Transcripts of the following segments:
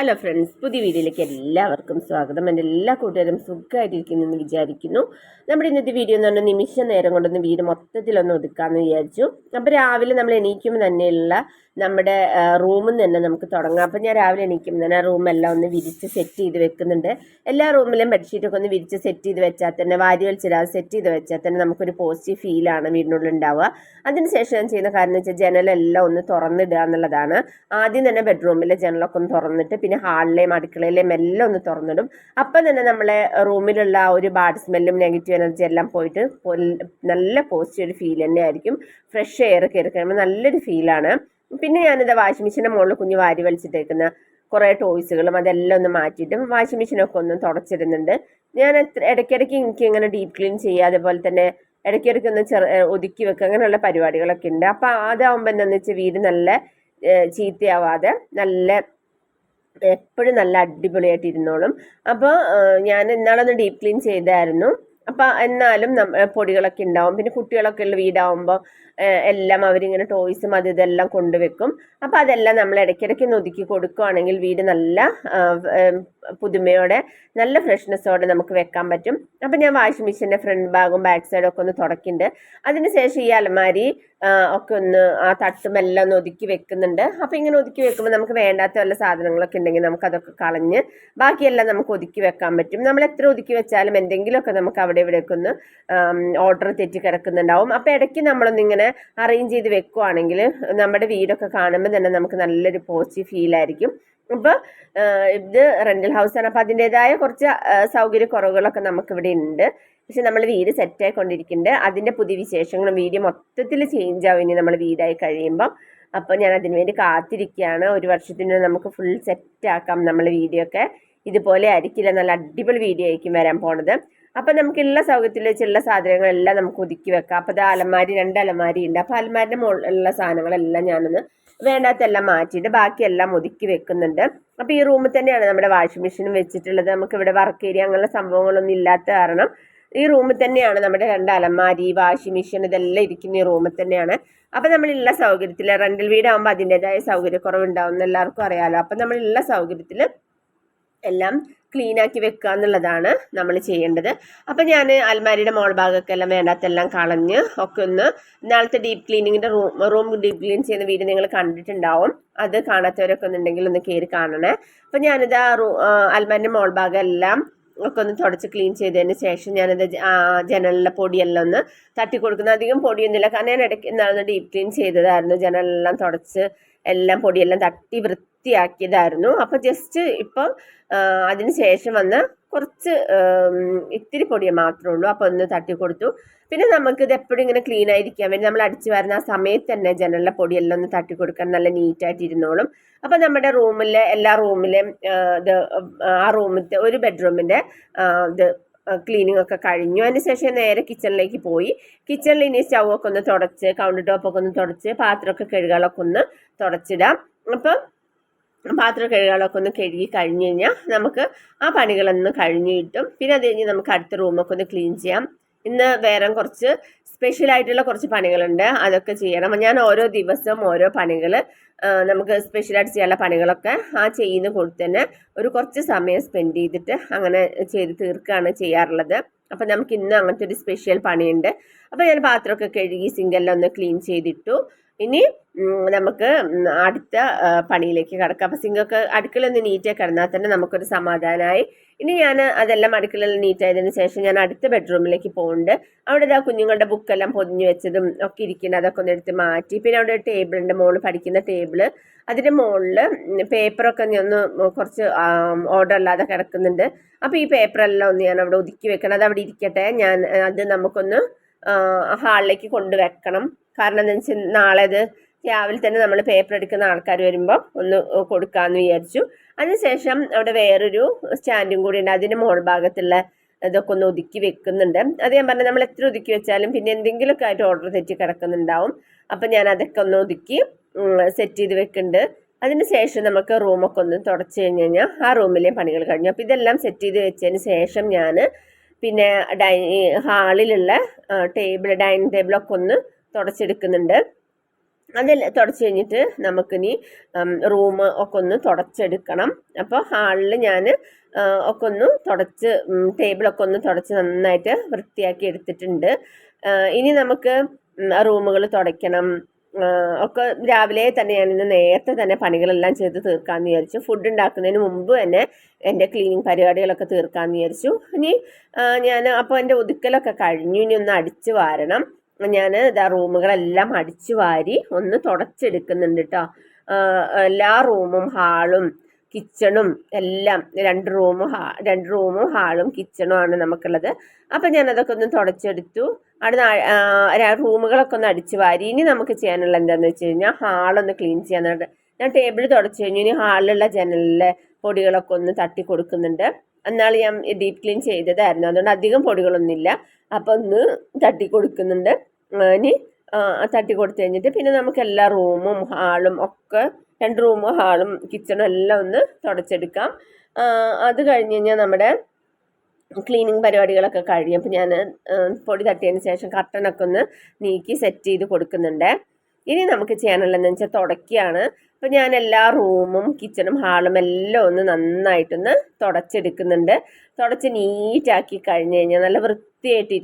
Hello friends പുതിയ വീഡിയോയിലേക്ക് എല്ലാവർക്കും സ്വാഗതം. എന്റെ എല്ലാ കൂട്ടുകാരും സുഖമായിട്ടിരിക്കുന്നെന്ന് വിചാരിക്കുന്നു. നമ്മുടെ ഇന്നത്തെ വീഡിയോ എന്ന് പറഞ്ഞാൽ നിമിഷ നേരം കൊണ്ടൊന്ന് വീട് മൊത്തത്തിലൊന്ന് ഒതുക്കാമെന്ന് വിചാരിച്ചു. അപ്പോൾ രാവിലെ നമ്മൾ എണീക്കുമ്പോൾ തന്നെയുള്ള നമ്മുടെ റൂമിൽ നിന്ന് തന്നെ നമുക്ക് തുടങ്ങാം. അപ്പം ഞാൻ രാവിലെ എണീക്കുമ്പോൾ തന്നെ ആ റൂമെല്ലാം ഒന്ന് വിരിച്ച് സെറ്റ് ചെയ്ത് വെക്കുന്നുണ്ട്. എല്ലാ റൂമിലും ബെഡ്ഷീറ്റൊക്കെ ഒന്ന് വിരിച്ച് സെറ്റ് ചെയ്ത് വെച്ചാൽ തന്നെ വാരി വലിച്ചിടാതെ സെറ്റ് ചെയ്ത് വെച്ചാൽ തന്നെ നമുക്കൊരു പോസിറ്റീവ് ഫീലാണ് വീടിനുള്ളിൽ ഉണ്ടാവുക. അതിനുശേഷം ഞാൻ ചെയ്യുന്ന കാരണം വെച്ചാൽ ജനലെല്ലാം ഒന്ന് തുറന്നിടുക എന്നുള്ളതാണ്. ആദ്യം തന്നെ ബെഡ്റൂമിലെ ജനലൊക്കെ ഒന്ന് തുറന്നിട്ട് പിന്നെ ഹാളിലെയും അടുക്കളയിലെയും എല്ലാം ഒന്ന് തുറന്നിടും. അപ്പം തന്നെ നമ്മളെ റൂമിലുള്ള ആ ഒരു ബാഡ് സ്മെല്ലും നെഗറ്റീവ് എനർജി എല്ലാം പോയിട്ട് നല്ല പോസിറ്റീവ് ഫീൽ തന്നെ ആയിരിക്കും. ഫ്രഷ് എയർ കയറി കഴിയുമ്പോൾ നല്ലൊരു ഫീലാണ് പിന്നെ ഞാനിത് വാഷിംഗ് മെഷീന്റെ മുകളിൽ കുഞ്ഞ് വാരി വലിച്ചിട്ടേക്കുന്ന കുറേ ടോയ്സുകളും അതെല്ലാം ഒന്ന് മാറ്റിയിട്ടും വാഷിംഗ് മെഷീനൊക്കെ ഒന്ന് തുടച്ചിരുന്നുണ്ട് ഞാൻ ഇടയ്ക്കിടയ്ക്ക് എനിക്ക് ഇങ്ങനെ ഡീപ്പ് ക്ലീൻ ചെയ്യുക അതുപോലെ തന്നെ ഇടയ്ക്കിടയ്ക്ക് ഒന്ന് ചെറു ഒതുക്കി വെക്കുക അങ്ങനെയുള്ള പരിപാടികളൊക്കെ ഉണ്ട്. അപ്പോൾ അതാവുമ്പോൾ എന്താണെന്ന് വെച്ചാൽ വീട് നല്ല ചീത്തയാവാതെ നല്ല എപ്പോഴും നല്ല അടിപൊളിയായിട്ട് ഇരുന്നോളും. അപ്പോൾ ഞാൻ ഇന്നാളൊന്ന് ഡീപ്പ് ക്ലീൻ ചെയ്തായിരുന്നു. അപ്പോൾ എന്നാലും പൊടികളൊക്കെ ഉണ്ടാവും. പിന്നെ കുട്ടികളൊക്കെ ഉള്ള വീടാവുമ്പോൾ എല്ലാം അവരിങ്ങനെ ടോയ്സും അത് ഇതെല്ലാം കൊണ്ടുവെക്കും. അപ്പം അതെല്ലാം നമ്മൾ ഇടയ്ക്കിടയ്ക്ക് ഒതുക്കി കൊടുക്കുകയാണെങ്കിൽ വീട് നല്ല പുതുമയോടെ നല്ല ഫ്രഷ്നെസ്സോടെ നമുക്ക് വെക്കാൻ പറ്റും. അപ്പം ഞാൻ വാഷിംഗ് മെഷീന്റെ ഫ്രണ്ട് ഭാഗവും ബാക്ക് സൈഡും ഒക്കെ ഒന്ന് തുടക്കുന്നുണ്ട് അതിനുശേഷം ഈ അലമാരി ഒക്കെ ഒന്ന് ആ തട്ടും എല്ലാം ഒന്ന് ഒതുക്കി വെക്കുന്നുണ്ട്. അപ്പം ഇങ്ങനെ ഒതുക്കി വെക്കുമ്പോൾ നമുക്ക് വേണ്ടാത്ത വല്ല സാധനങ്ങളൊക്കെ ഉണ്ടെങ്കിൽ നമുക്ക് അതൊക്കെ കളഞ്ഞ് ബാക്കിയെല്ലാം നമുക്ക് ഒതുക്കി വെക്കാൻ പറ്റും. നമ്മൾ എത്ര ഒതുക്കി വെച്ചാലും എന്തെങ്കിലുമൊക്കെ നമുക്ക് അവിടെ ഇവിടെയൊക്കെ ഒന്ന് ഓർഡർ തെറ്റി കിടക്കുന്നുണ്ടാവും. അപ്പോൾ ഇടയ്ക്ക് നമ്മളൊന്നിങ്ങനെ അറേഞ്ച് ചെയ്ത് വെക്കുവാണെങ്കിൽ നമ്മുടെ വീടൊക്കെ കാണുമ്പോൾ തന്നെ നമുക്ക് നല്ലൊരു പോസിറ്റീവ് ഫീൽ ആയിരിക്കും. അപ്പോൾ ഇത് റെന്റൽ ഹൗസാണ് അപ്പോൾ അതിന്റെതായ കുറച്ച് സൗകര്യക്കുറവുകളൊക്കെ നമുക്കിവിടെ ഉണ്ട്. പക്ഷെ നമ്മൾ വീട് സെറ്റായി കൊണ്ടിരിക്കുന്നുണ്ട് അതിന്റെ പുതിയ വിശേഷങ്ങളും വീഡിയോ മൊത്തത്തിൽ ചേഞ്ച് ആവും ഇനി നമ്മൾ വീടായി കഴിയുമ്പം. അപ്പോൾ ഞാൻ അതിന് വേണ്ടി കാത്തിരിക്കുകയാണ്. ഒരു വർഷത്തിന് നമുക്ക് ഫുൾ സെറ്റാക്കാം നമ്മൾ വീഡിയോ ഒക്കെ. ഇതുപോലെ ആയിരിക്കില്ല. നല്ല അടിപൊളി വീഡിയോ ആയിരിക്കും വരാൻ പോണത്. അപ്പം നമുക്കുള്ള സൗകര്യത്തിൽ വെച്ചുള്ള സാധനങ്ങളെല്ലാം നമുക്ക് ഒതുക്കി വെക്കാം. അപ്പോൾ അത് അലമാരി രണ്ട് അലമാരി ഉണ്ട്. അപ്പോൾ അലമാരിന്റെ മുകളിലുള്ള സാധനങ്ങളെല്ലാം ഞാനൊന്ന് വേണ്ടാത്തെല്ലാം മാറ്റിയിട്ട് ബാക്കിയെല്ലാം ഒതുക്കി വെക്കുന്നുണ്ട്. അപ്പോൾ ഈ റൂമിൽ തന്നെയാണ് നമ്മുടെ വാഷിംഗ് മെഷീനും വെച്ചിട്ടുള്ളത്. നമുക്ക് ഇവിടെ വർക്ക് ഏരിയ അങ്ങനെയുള്ള സംഭവങ്ങളൊന്നും ഇല്ലാത്ത കാരണം ഈ റൂമിൽ തന്നെയാണ് നമ്മുടെ രണ്ട് അലമാരി വാഷിംഗ് മെഷീൻ ഇതെല്ലാം ഇരിക്കുന്ന ഈ റൂമിൽ തന്നെയാണ്. അപ്പോൾ നമ്മളുള്ള സൗകര്യത്തിൽ റെന്റൽ വീടാകുമ്പോൾ അതിന്റെതായ സൗകര്യക്കുറവുണ്ടാവും എന്ന് എല്ലാവർക്കും അറിയാമല്ലോ അപ്പോൾ നമ്മളുള്ള സൗകര്യത്തിൽ എല്ലാം ക്ലീൻ ആക്കി വെക്കുക എന്നുള്ളതാണ് നമ്മൾ ചെയ്യേണ്ടത്. അപ്പോൾ ഞാൻ അൽമാരിയുടെ മോൾ ഭാഗമൊക്കെ എല്ലാം വേണ്ടാത്തെല്ലാം കളഞ്ഞ് ഒക്കെ ഒന്ന് ഇന്നാളത്തെ ഡീപ്പ് ക്ലീനിങ്ങിന്റെ റൂം റൂം ഡീപ്പ് ക്ലീൻ ചെയ്യുന്ന വീട് നിങ്ങൾ കണ്ടിട്ടുണ്ടാവും. അത് കാണാത്തവരൊക്കെ ഒന്നുണ്ടെങ്കിൽ ഒന്ന് കയറി കാണണേ. അപ്പോൾ ഞാനിത് ആ റൂ അൽമാരിന്റെ മോൾ ഭാഗം എല്ലാം ഒക്കെ ഒന്ന് തുടച്ച് ക്ലീൻ ചെയ്തതിന് ശേഷം ഞാനത് ജനലിലെ പൊടിയെല്ലാം ഒന്ന് തട്ടി കൊടുക്കുന്നത് അധികം പൊടിയൊന്നുമില്ല. കാരണം ഞാൻ ഇടയ്ക്ക് ഇന്നാളൊന്ന് ഡീപ്പ് ക്ലീൻ ചെയ്തതായിരുന്നു. ജനലെല്ലാം തുടച്ച് എല്ലാം പൊടിയെല്ലാം തട്ടി വൃത്തിയാക്കിയതായിരുന്നു. അപ്പോൾ ജസ്റ്റ് ഇപ്പം അതിന് ശേഷം വന്ന് കുറച്ച് ഇത്തിരി പൊടിയെ മാത്രമേ ഉള്ളൂ. അപ്പോൾ ഒന്ന് തട്ടി കൊടുത്തു. പിന്നെ നമുക്ക് ഇത് എപ്പോഴും ഇങ്ങനെ ക്ലീൻ ആയിരിക്കാൻ വേണ്ടി നമ്മൾ അടിച്ചു വരുന്ന ആ സമയത്ത് തന്നെ ജനലിലെ പൊടിയെല്ലാം ഒന്ന് തട്ടി കൊടുക്കാൻ നല്ല നീറ്റായിട്ട് ഇരുന്നോളും. അപ്പോൾ നമ്മുടെ റൂമിലെ എല്ലാ റൂമിലെയും ഇത് ആ റൂമിലത്തെ ഒരു ബെഡ്റൂമിന്റെ ഇത് ക്ലീനിങ് ഒക്കെ കഴിഞ്ഞു. അതിന് ശേഷം നേരെ കിച്ചണിലേക്ക് പോയി. കിച്ചണിൽ ഇനി സ്റ്റൗ ഒക്കെ ഒന്ന് തുടച്ച് കൗണ്ടർ ടോപ്പൊക്കെ ഒന്ന് തുടച്ച് പാത്രമൊക്കെ കഴുകാളൊക്കെ ഒന്ന് തുടച്ചിടാം. അപ്പം പാത്രം കഴുകാളൊക്കെ ഒന്ന് കഴുകി കഴിഞ്ഞു കഴിഞ്ഞാൽ നമുക്ക് ആ പണികളൊന്ന് കഴിഞ്ഞ് കിട്ടും. പിന്നെ അത് കഴിഞ്ഞ് നമുക്ക് അടുത്ത റൂമൊക്കെ ഒന്ന് ക്ലീൻ ചെയ്യാം. ഇന്ന് വേറെ കുറച്ച് സ്പെഷ്യൽ ആയിട്ടുള്ള കുറച്ച് പണികളുണ്ട്. അതൊക്കെ ചെയ്യണം. ഞാൻ ഓരോ ദിവസവും ഓരോ പണികൾ നമുക്ക് സ്പെഷ്യലായിട്ട് ചെയ്യാനുള്ള പണികളൊക്കെ ആ ചെയ്യുന്ന കൊടുത്ത് തന്നെ ഒരു കുറച്ച് സമയം സ്പെൻഡ് ചെയ്തിട്ട് അങ്ങനെ ചെയ്ത് തീർക്കുകയാണ് ചെയ്യാറുള്ളത്. അപ്പം നമുക്ക് ഇന്ന് അങ്ങനത്തെ ഒരു സ്പെഷ്യൽ പണിയുണ്ട്. അപ്പോൾ ഞാൻ പാത്രമൊക്കെ കഴുകി സിങ്കെല്ലാം ഒന്ന് ക്ലീൻ ചെയ്തിട്ടു. ഇനി നമുക്ക് അടുത്ത പണിയിലേക്ക് കിടക്കാം. അപ്പോൾ സിങ്കൊക്കെ അടുക്കള ഒന്ന് നീറ്റായി കിടന്നാൽ തന്നെ നമുക്കൊരു സമാധാനമായി ഇനി ഞാൻ അതെല്ലാം അടുക്കളയിൽ നീറ്റായതിന് ശേഷം ഞാൻ അടുത്ത ബെഡ്റൂമിലേക്ക് പോകുന്നുണ്ട് അവിടെ ഇതാ കുഞ്ഞുങ്ങളുടെ ബുക്കെല്ലാം പൊതിഞ്ഞു വെച്ചതും ഒക്കെ ഇരിക്കുന്നത് അതൊക്കെ ഒന്ന് എടുത്ത് മാറ്റി. പിന്നെ അവിടെ ഒരു ടേബിളിന്റെ മുകളിൽ പഠിക്കുന്ന ടേബിൾ. അതിന്റെ മുകളിൽ പേപ്പറൊക്കെ ഒന്ന് കുറച്ച് ഓർഡർ അല്ലാതെ കിടക്കുന്നുണ്ട്. അപ്പോൾ ഈ പേപ്പറെല്ലാം ഒന്ന് ഞാൻ അവിടെ ഒതുക്കി വെക്കണം. അത് അവിടെ ഇരിക്കട്ടെ. ഞാൻ അത് നമുക്കൊന്ന് ഹാളിലേക്ക് കൊണ്ടുവെക്കണം കാരണം എന്താ വെച്ചാൽ നാളെ അത് രാവിലെ തന്നെ നമ്മൾ പേപ്പർ എടുക്കുന്ന ആൾക്കാർ വരുമ്പോൾ ഒന്ന് കൊടുക്കാമെന്ന് വിചാരിച്ചു. അതിനുശേഷം അവിടെ വേറൊരു സ്റ്റാൻഡും കൂടി ഉണ്ട്. അതിന്റെ മോൾ ഭാഗത്തുള്ള ഇതൊക്കെ ഒന്ന് ഒതുക്കി വെക്കുന്നുണ്ട്. അത് ഞാൻ പറഞ്ഞു നമ്മൾ എത്ര ഒതുക്കി വെച്ചാലും പിന്നെ എന്തെങ്കിലുമൊക്കെ ആയിട്ട് ഓർഡർ തെറ്റി കിടക്കുന്നുണ്ടാവും. അപ്പം ഞാൻ അതൊക്കെ ഒന്ന് ഒതുക്കി സെറ്റ് ചെയ്ത് വെക്കുന്നുണ്ട്. അതിന് ശേഷം നമുക്ക് റൂമൊക്കെ ഒന്ന് തുടച്ച് കഴിഞ്ഞ് കഴിഞ്ഞാൽ ആ റൂമിലെ പണികൾ കഴിഞ്ഞു. അപ്പോൾ ഇതെല്ലാം സെറ്റ് ചെയ്ത് വെച്ചതിന് ശേഷം ഞാൻ പിന്നെ ഡൈ ഹാളിലുള്ള ടേബിൾ ഡൈനിങ് ടേബിളൊക്കെ ഒന്ന് തുടച്ചെടുക്കുന്നുണ്ട്. അതിൽ തുടച്ചു കഴിഞ്ഞിട്ട് നമുക്കിനി റൂം ഒക്കെ ഒന്ന് തുടച്ചെടുക്കണം. അപ്പോൾ ഹാളിൽ ഞാൻ ഒക്കെ ഒന്ന് തുടച്ച് ടേബിളൊക്കെ ഒന്ന് തുടച്ച് നന്നായിട്ട് വൃത്തിയാക്കി എടുത്തിട്ടുണ്ട്. ഇനി നമുക്ക് റൂമുകൾ തുടയ്ക്കണം. ഒക്കെ രാവിലെ തന്നെ ഞാൻ ഇന്ന് നേരത്തെ തന്നെ പണികളെല്ലാം ചെയ്ത് തീർക്കാമെന്ന് വിചാരിച്ചു. ഫുഡ് ഉണ്ടാക്കുന്നതിന് മുമ്പ് തന്നെ എന്റെ ക്ലീനിങ് പരിപാടികളൊക്കെ തീർക്കാമെന്ന് വിചാരിച്ചു. ഇനി ഞാൻ അപ്പോൾ എന്റെ ഒതുക്കലൊക്കെ കഴിഞ്ഞു. ഇനി ഒന്ന് അടിച്ച് വാരണം. ഞാൻ ഇതാ റൂമുകളെല്ലാം അടിച്ചു വാരി ഒന്ന് തുടച്ചെടുക്കുന്നുണ്ട് കേട്ടോ എല്ലാ റൂമും ഹാളും കിച്ചണും എല്ലാം രണ്ട് റൂമും ഹാ രണ്ട് റൂമും ഹാളും കിച്ചണും ആണ് നമുക്കുള്ളത്. അപ്പം ഞാനതൊക്കെ ഒന്ന് തുടച്ചെടുത്തു. അവിടുന്ന് റൂമുകളൊക്കെ ഒന്ന് അടിച്ചു വാരി. ഇനി നമുക്ക് ചെയ്യാനുള്ള എന്താണെന്ന് വെച്ച് കഴിഞ്ഞാൽ ഹാളൊന്ന് ക്ലീൻ ചെയ്യാനുണ്ട് ഞാൻ ടേബിൾ തുടച്ചു കഴിഞ്ഞു. ഇനി ഹാളിലുള്ള ജനലിലെ പൊടികളൊക്കെ ഒന്ന് തട്ടി കൊടുക്കുന്നുണ്ട്. എന്നാൽ ഞാൻ ഡീപ്പ് ക്ലീൻ ചെയ്തതായിരുന്നു. അതുകൊണ്ട് അധികം പൊടികളൊന്നുമില്ല. അപ്പോൾ ഒന്ന് തട്ടി കൊടുക്കുന്നുണ്ട്. ഇനി തട്ടി കൊടുത്തു കഴിഞ്ഞിട്ട് പിന്നെ നമുക്ക് എല്ലാ റൂമും ഹാളും ഒക്കെ രണ്ട് റൂമും ഹാളും കിച്ചണും എല്ലാം ഒന്ന് തുടച്ചെടുക്കാം. അത് കഴിഞ്ഞ് കഴിഞ്ഞാൽ നമ്മുടെ ക്ലീനിങ് പരിപാടികളൊക്കെ കഴിഞ്ഞു അപ്പോൾ ഞാൻ പൊടി തട്ടിയതിന് ശേഷം കർട്ടനൊക്കെ ഒന്ന് നീക്കി സെറ്റ് ചെയ്ത് കൊടുക്കുന്നുണ്ട്. ഇനി നമുക്ക് ചെയ്യാനുള്ളതെന്ന് വെച്ചാൽ തുടക്കിയാണ് അപ്പോൾ ഞാൻ എല്ലാ റൂമും കിച്ചണും ഹാളും എല്ലാം ഒന്ന് നന്നായിട്ടൊന്ന് തുടച്ചെടുക്കുന്നുണ്ട്. തുടച്ച് നീറ്റാക്കി കഴിഞ്ഞ് കഴിഞ്ഞാൽ നല്ല വൃത്തിയായിട്ട്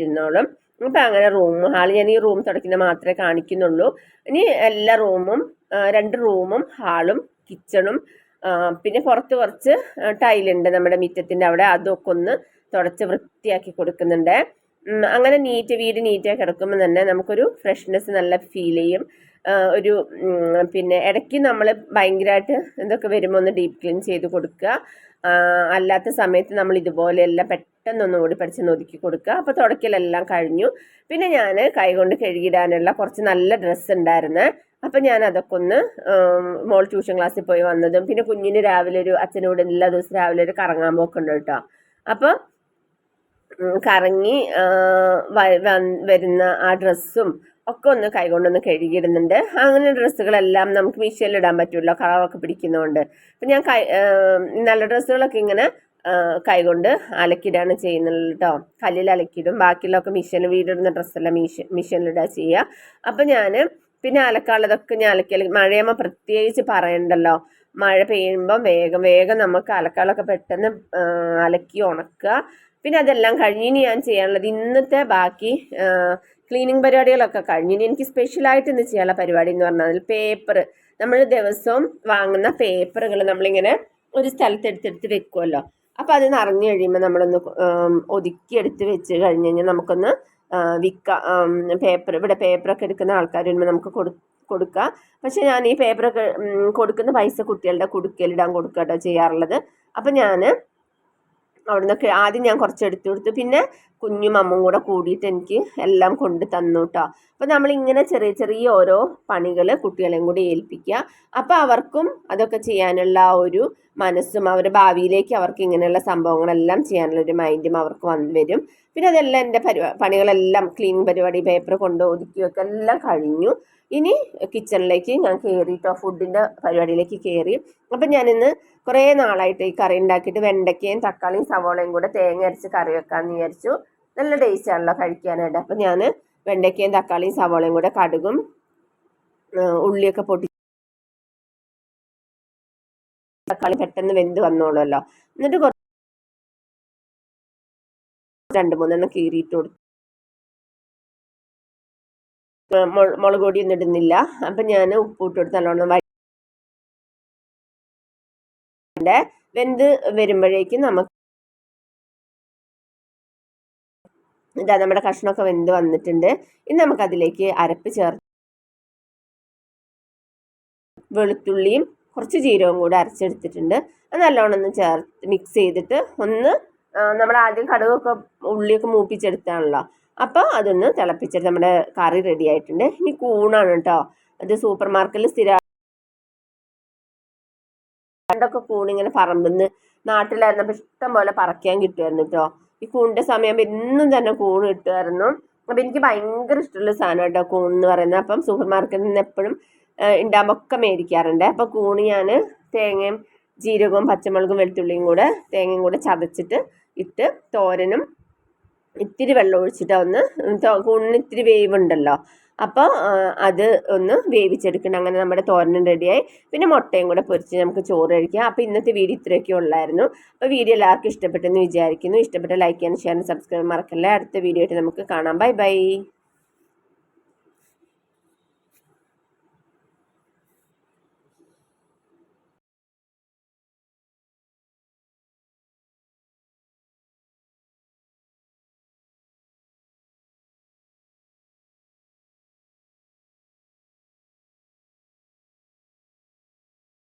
അപ്പോൾ അങ്ങനെ റൂം ഹാൾ ഞാൻ ഈ റൂം തുടയ്ക്കുന്ന മാത്രമേ കാണിക്കുന്നുള്ളൂ. ഇനി എല്ലാ റൂമും രണ്ട് റൂമും ഹാളും കിച്ചണും പിന്നെ പുറത്ത് കുറച്ച് ടൈലുണ്ട് നമ്മുടെ മിറ്റത്തിന്റെ അവിടെ. അതൊക്കെ ഒന്ന് തുടച്ച് വൃത്തിയാക്കി കൊടുക്കുന്നുണ്ട്. അങ്ങനെ നീറ്റ് വീട് നീറ്റായി കിടക്കുമ്പോൾ തന്നെ നമുക്കൊരു ഫ്രഷ്നെസ് നല്ല ഫീൽ ചെയ്യും. ഒരു പിന്നെ ഇടയ്ക്ക് നമ്മൾ ഭയങ്കരമായിട്ട് എന്തൊക്കെ വരുമ്പോൾ ഒന്ന് ഡീപ്പ് ക്ലീൻ ചെയ്ത് കൊടുക്കുക. അല്ലാത്ത സമയത്ത് നമ്മൾ ഇതുപോലെയെല്ലാം പെട്ടെന്ന് ഒന്ന് കൂടി പഠിച്ച് ഒതുക്കി കൊടുക്കുക അപ്പോൾ തുടക്കലെല്ലാം കഴിഞ്ഞു. പിന്നെ ഞാൻ കൈകൊണ്ട് കഴുകിയിടാനുള്ള കുറച്ച് നല്ല ഡ്രസ്സ് ഉണ്ടായിരുന്നു. അപ്പം ഞാൻ അതൊക്കെ ഒന്ന് മോൾ ട്യൂഷൻ ക്ലാസ്സിൽ പോയി വന്നതും പിന്നെ കുഞ്ഞിന് രാവിലെ ഒരു അച്ഛനോട് എല്ലാ ദിവസവും രാവിലെ ഒരു കറങ്ങാൻ പോക്കുണ്ട് കേട്ടോ. അപ്പോൾ കറങ്ങി വരുന്ന ആ ഡ്രസ്സും ഒക്കെ ഒന്ന് കൈകൊണ്ടൊന്ന് കഴുകിയിടുന്നുണ്ട്. അങ്ങനെ ഡ്രസ്സുകളെല്ലാം നമുക്ക് മിഷീനിലിടാൻ പറ്റുമല്ലോ കളറൊക്കെ പിടിക്കുന്നതുകൊണ്ട് അപ്പം ഞാൻ കൈ നല്ല ഡ്രസ്സുകളൊക്കെ ഇങ്ങനെ കൈകൊണ്ട് അലക്കിയിടാണ് ചെയ്യുന്നത് കേട്ടോ കല്ലിൽ അലക്കിയിടും ബാക്കിയുള്ളതൊക്കെ മിഷനിൽ വീടിടുന്ന ഡ്രസ്സെല്ലാം മിഷൻ മിഷനിലിടാ ചെയ്യുക അപ്പം ഞാൻ പിന്നെ അലക്കാനുള്ളതൊക്കെ ഞാൻ അലക്കി മഴയാകുമ്പോൾ പ്രത്യേകിച്ച് പറയണ്ടല്ലോ. മഴ പെയ്യുമ്പം വേഗം വേഗം നമുക്ക് അലക്കാനുള്ളതൊക്കെ പെട്ടെന്ന് അലക്കി ഉണക്കുക. പിന്നെ അതെല്ലാം കഴിഞ്ഞിനി ഞാൻ ചെയ്യാനുള്ളത്. ഇന്നത്തെ ബാക്കി ക്ലീനിങ് പരിപാടികളൊക്കെ കഴിഞ്ഞ് ഇനി എനിക്ക് സ്പെഷ്യലായിട്ട് ഇന്ന് ചെയ്യാനുള്ള പരിപാടി എന്ന് പറഞ്ഞാൽ പേപ്പർ നമ്മൾ ദിവസവും വാങ്ങുന്ന പേപ്പറുകൾ നമ്മളിങ്ങനെ ഒരു സ്ഥലത്ത് എടുത്തെടുത്ത് വെക്കുമല്ലോ അപ്പോൾ അത് നിറഞ്ഞു കഴിയുമ്പോൾ നമ്മളൊന്ന് ഒതുക്കിയെടുത്ത് വെച്ച് കഴിഞ്ഞ് കഴിഞ്ഞാൽ നമുക്കൊന്ന് വിൽക്കാം പേപ്പർ ഇവിടെ പേപ്പറൊക്കെ എടുക്കുന്ന ആൾക്കാർ വരുമ്പോൾ നമുക്ക് കൊടു കൊടുക്കാം. പക്ഷേ ഞാൻ ഈ പേപ്പറൊക്കെ കൊടുക്കുന്ന പൈസ കുട്ടികളുടെ കുടുക്കലിടാൻ കൊടുക്കുക കേട്ടോ ചെയ്യാറുള്ളത്. അപ്പം ഞാൻ അവിടെ നിന്നൊക്കെ ആദ്യം ഞാൻ കുറച്ച് എടുത്തു കൊടുത്തു. പിന്നെ കുഞ്ഞും അമ്മും കൂടെ കൂടിയിട്ട് എനിക്ക് എല്ലാം കൊണ്ട് തന്നു കേട്ടോ അപ്പോൾ നമ്മളിങ്ങനെ ചെറിയ ചെറിയ ഓരോ പണികൾ കുട്ടികളെയും കൂടി ഏൽപ്പിക്കുക. അപ്പോൾ അവർക്കും അതൊക്കെ ചെയ്യാനുള്ള ഒരു മനസ്സും അവരുടെ ഭാവിയിലേക്ക് അവർക്ക് ഇങ്ങനെയുള്ള സംഭവങ്ങളെല്ലാം ചെയ്യാനുള്ള ഒരു മൈൻഡും അവർക്ക് വന്നു വരും. പിന്നെ അതെല്ലാം എന്റെ പരിപാ പണികളെല്ലാം ക്ലീനിങ് പരിപാടി പേപ്പർ കൊണ്ട് ഒതുക്കി വെക്കുക എല്ലാം കഴിഞ്ഞു. ഇനി കിച്ചണിലേക്ക് ഞാൻ കയറിയിട്ടോ ഫുഡിന്റെ പരിപാടിയിലേക്ക് കയറി അപ്പം ഞാനിന്ന് കുറേ നാളായിട്ട് ഈ കറി ഉണ്ടാക്കിയിട്ട് വെണ്ടയ്ക്കയും തക്കാളിയും സവോളയും കൂടെ തേങ്ങ അരച്ച് കറി വെക്കാമെന്ന് വിചാരിച്ചു. നല്ല ടേസ്റ്റ് ആണല്ലോ കഴിക്കാനായിട്ട്. അപ്പം ഞാൻ വെണ്ടയ്ക്കയും തക്കാളിയും സവോളയും കൂടെ കടുകും ഉള്ളിയൊക്കെ പൊട്ടി തക്കാളി പെട്ടെന്ന് വെന്ത് വന്നോളുമല്ലോ. എന്നിട്ട് കുറച്ച് രണ്ട് മൂന്നെണ്ണം കീറിയിട്ട് കൊടുത്തു മുളക് പൊടി ഒന്നും ഇടുന്നില്ല. അപ്പം ഞാൻ ഉപ്പ് ഇട്ട് കൊടുത്ത് നല്ലോണം വരണ്ട വെന്ത് വരുമ്പോഴേക്കും നമുക്ക് ഇതാ നമ്മുടെ കഷ്ണമൊക്കെ വെന്ത് വന്നിട്ടുണ്ട്. ഇനി നമുക്കതിലേക്ക് അരപ്പ് ചേർത്ത് വെളുത്തുള്ളിയും കുറച്ച് ജീരകവും കൂടെ അരച്ചെടുത്തിട്ടുണ്ട്. അത് നല്ലോണം ഒന്ന് ചേർത്ത് മിക്സ് ചെയ്തിട്ട് ഒന്ന് നമ്മൾ ആദ്യം കടുകൊക്കെ ഉള്ളിയൊക്കെ മൂപ്പിച്ചെടുത്താണല്ലോ. അപ്പോൾ അതൊന്ന് തിളപ്പിച്ചിട്ട് നമ്മുടെ കറി റെഡി ആയിട്ടുണ്ട്. ഇനി കൂണാണ് കേട്ടോ. അത് സൂപ്പർ മാർക്കറ്റിൽ സ്ഥിരം പണ്ടൊക്കെ കൂണിങ്ങനെ പറമ്പെന്ന് നാട്ടിലായിരുന്നപ്പോൾ ഇഷ്ടം പോലെ പറക്കാൻ കിട്ടുമായിരുന്നു കേട്ടോ. ഈ കൂണിന്റെ സമയം എന്നും തന്നെ കൂണ് കിട്ടുമായിരുന്നു അപ്പം എനിക്ക് ഭയങ്കര ഇഷ്ടമുള്ള സാധനം കേട്ടോ കൂൺ എന്ന് പറയുന്നത്. അപ്പം സൂപ്പർ മാർക്കറ്റിൽ നിന്ന് എപ്പോഴും ഉണ്ടാകുമ്പോഴൊക്കെ മേടിക്കാറുണ്ട്. അപ്പോൾ കൂണ് ഞാൻ തേങ്ങയും ജീരകവും പച്ചമുളകും വെളുത്തുള്ളിയും കൂടെ തേങ്ങയും കൂടെ ചതച്ചിട്ട് ഇട്ട് തോരനും ഇത്തിരി വെള്ളം ഒഴിച്ചിട്ട് ഒന്ന് കൂണിന് ഇത്തിരി വേവുണ്ടല്ലോ. അപ്പോൾ അത് ഒന്ന് വേവിച്ചെടുക്കണം അങ്ങനെ നമ്മുടെ തോരനും റെഡിയായി. പിന്നെ മുട്ടയും കൂടെ പൊരിച്ച് നമുക്ക് ചോറ് കഴിക്കാം. അപ്പോൾ ഇന്നത്തെ വീഡിയോ ഇത്രയൊക്കെ ഉള്ളായിരുന്നു. അപ്പോൾ വീഡിയോ എല്ലാവർക്കും ഇഷ്ടപ്പെട്ടെന്ന് വിചാരിക്കുന്നു. ഇഷ്ടപ്പെട്ട ലൈക്ക് ചെയ്യാനും ഷെയർ സബ്സ്ക്രൈബ് മറക്കല്ലേ. അടുത്ത വീഡിയോ ആയിട്ട് നമുക്ക് കാണാം. Bye bye.